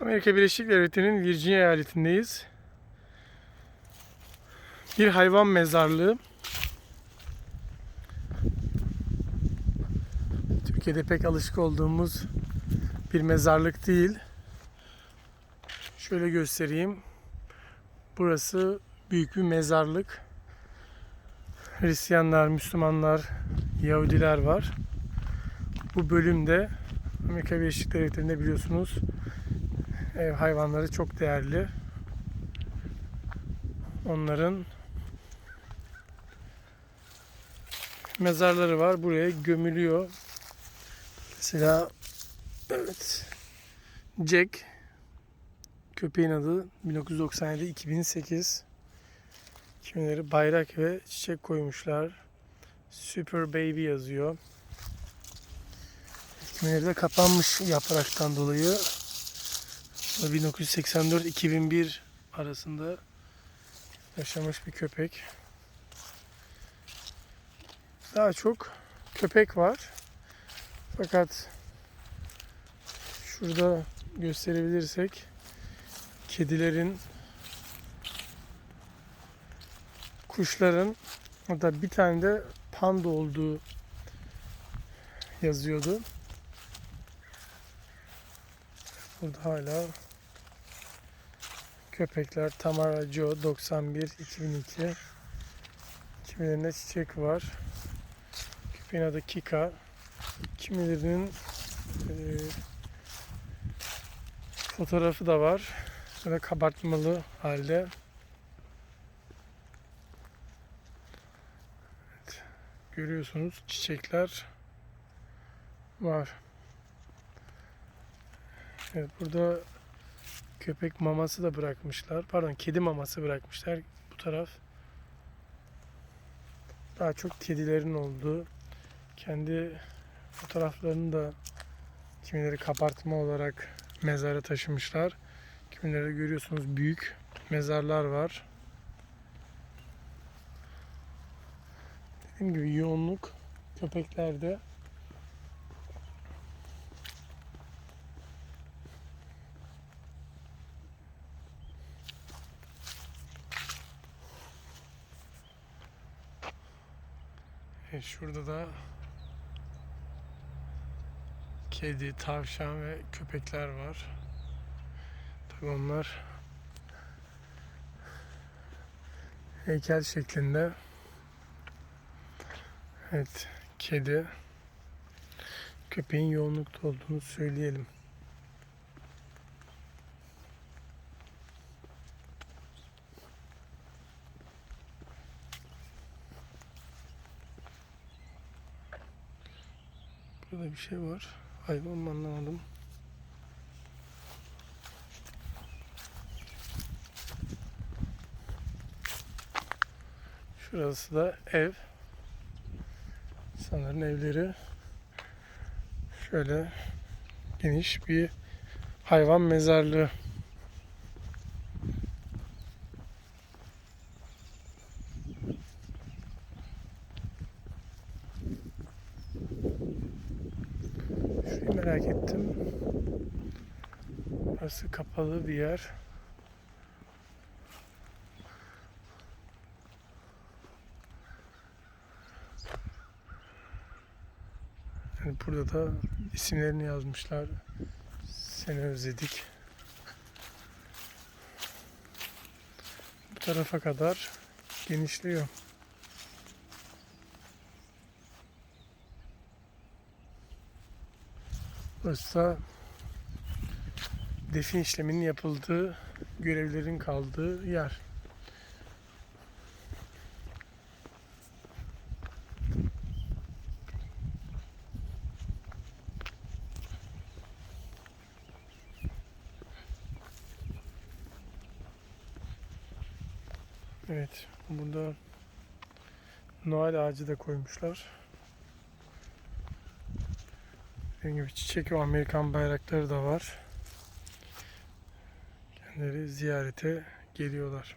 Amerika Birleşik Devletleri'nin Virginia eyaletindeyiz. Bir hayvan mezarlığı. Türkiye'de pek alışık olduğumuz bir mezarlık değil. Şöyle göstereyim. Burası büyük bir mezarlık. Hristiyanlar, Müslümanlar, Yahudiler var. Bu bölümde Amerika Birleşik Devletleri'nde biliyorsunuz ev hayvanları çok değerli. Onların mezarları var. Buraya gömülüyor. Mesela evet Jack köpeğin adı 1997 2008 kimileri bayrak ve çiçek koymuşlar. Super Baby yazıyor. Kimileri de kapanmış yapraktan dolayı. 1984-2001 arasında yaşamış bir köpek. Daha çok köpek var. Fakat şurada gösterebilirsek kedilerin kuşların hatta bir tane de panda olduğu yazıyordu. Burada hala köpekler Tamara Joe 91 2002 kimilerinde çiçek var. Köpeğin adı Kika. Kimilerinin e, fotoğrafı da var. Böyle kabartmalı halde. Evet, görüyorsunuz çiçekler var. Evet, burada köpek maması da bırakmışlar. Pardon, kedi maması bırakmışlar. Bu taraf daha çok kedilerin olduğu kendi fotoğraflarını da kimileri kabartma olarak mezara taşımışlar. Kimileri görüyorsunuz büyük mezarlar var. Dediğim gibi yoğunluk köpeklerde. Evet, şurada da kedi, tavşan ve köpekler var. Tabii onlar heykel şeklinde. Evet, kedi, köpeğin yoğunlukta olduğunu söyleyelim. Burada bir şey var. Hayvan mı anlamadım. Şurası da ev. İnsanların evleri. Şöyle geniş bir hayvan mezarlığı. Merak ettim. Burası kapalı bir yer. Yani burada da isimlerini yazmışlar. Seni özledik. Bu tarafa kadar genişliyor. Burası defin işleminin yapıldığı, görevlerin kaldığı yer. Evet, burada Noel ağacı da koymuşlar. Dediğim gibi çiçek ve Amerikan bayrakları da var. Kendileri ziyarete geliyorlar.